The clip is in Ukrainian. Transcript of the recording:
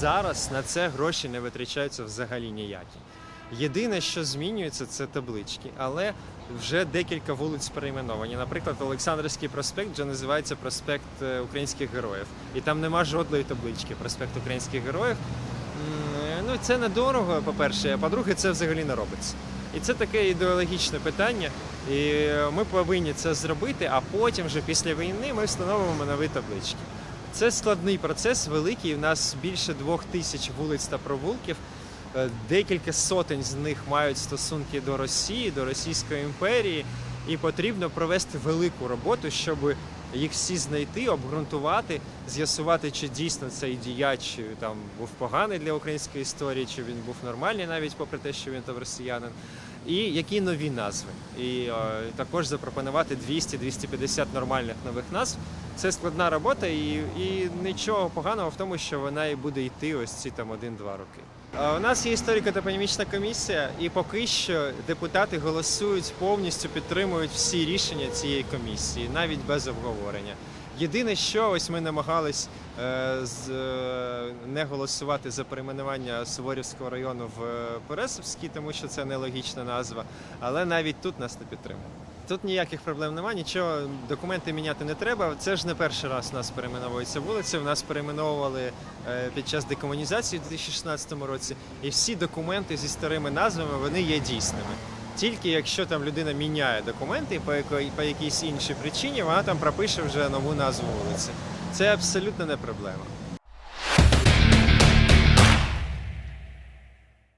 зараз на це гроші не витрачаються взагалі ніякі. Єдине, що змінюється, це таблички, але вже декілька вулиць перейменовані. Наприклад, Олександрівський проспект вже називається проспект е, українських героїв, і там нема жодної таблички проспект українських героїв. Ну це недорого, по-перше, а по-друге, це взагалі не робиться. І це таке ідеологічне питання. І ми повинні це зробити, а потім, вже після війни, ми встановимо нові таблички. Це складний процес, великий. У нас більше двох тисяч вулиць та провулків. Е, Декілька сотень з них мають стосунки до Росії, до Російської імперії, і потрібно провести велику роботу, щоб їх всі знайти, обґрунтувати, з'ясувати, чи дійсно цей діяч там був поганий для української історії, чи він був нормальний, навіть попри те, що він там росіянин. І які нові назви. І е, також запропонувати 200-250 нормальних нових назв. Це складна робота, і, і нічого поганого в тому, що вона і буде йти ось ці там один-два роки. Е, У нас є історико-топонімічна комісія, і поки що депутати голосують повністю підтримують всі рішення цієї комісії, навіть без обговорення. Єдине, що ось ми намагались е, з, е, не голосувати за перейменування Суворівського району в е, Пересовський, тому що це нелогічна назва, але навіть тут нас не підтримали. Тут ніяких проблем немає, нічого, документи міняти не треба. Це ж не перший раз у нас перейменовується вулиця. У нас перейменовували е, під час декомунізації у 2016 році, і всі документи зі старими назвами вони є дійсними. Тільки якщо там людина міняє документи по якої по якійсь іншій причині, вона там пропише вже нову назву вулиці. Це абсолютно не проблема.